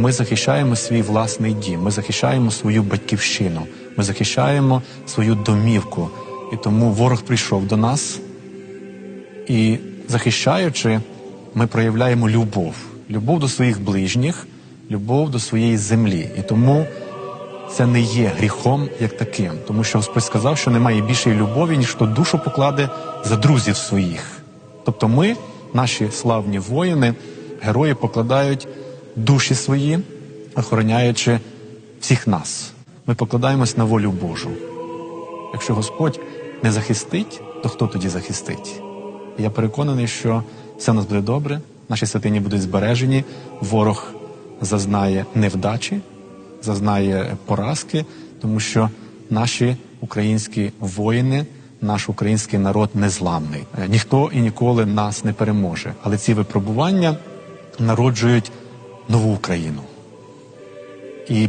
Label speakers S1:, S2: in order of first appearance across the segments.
S1: ми захищаємо свій власний дім, ми захищаємо свою батьківщину, ми захищаємо свою домівку. І тому ворог прийшов до нас, і захищаючи, ми проявляємо любов, любов до своїх ближніх, любов до своєї землі. І тому це не є гріхом як таким, тому що Господь сказав, що немає більшої любові, ніж хто душу покладе за друзів своїх. Тобто ми, наші славні воїни, герої покладають душі свої, охороняючи всіх нас. Ми покладаємось на волю Божу. Якщо Господь не захистить, то хто тоді захистить? І Я переконаний, що все у нас буде добре, наші святині будуть збережені, ворог зазнає невдачі, зазнає поразки, тому що наші українські воїни, наш український народ незламний. Е, Ніхто і ніколи нас не переможе. Але ці випробування народжують нову Україну. І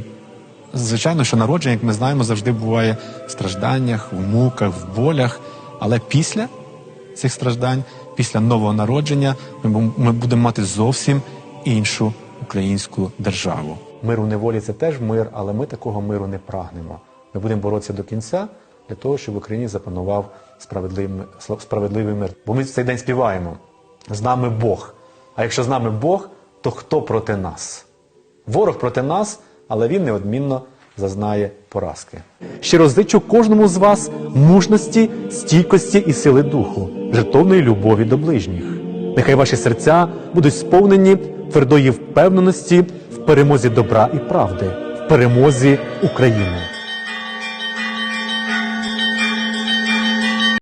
S1: звичайно, що народження, як ми знаємо, завжди буває в стражданнях, в муках, в болях. Але після цих страждань, після нового народження, ми будемо мати зовсім іншу українську державу. Мир у неволі це теж мир, але ми такого миру не прагнемо. Ми будемо боротися до кінця для того, щоб в Україні запанував справедливий, справедливий мир. Бо ми в цей день співаємо: з нами Бог. А якщо з нами Бог, то хто проти нас? Ворог проти нас, але він неодмінно зазнає поразки. Щиро зичу кожному з вас мужності, стійкості і сили духу, жертовної любові до ближніх. Нехай ваші серця будуть сповнені твердої впевненості в перемозі добра і правди, в перемозі України.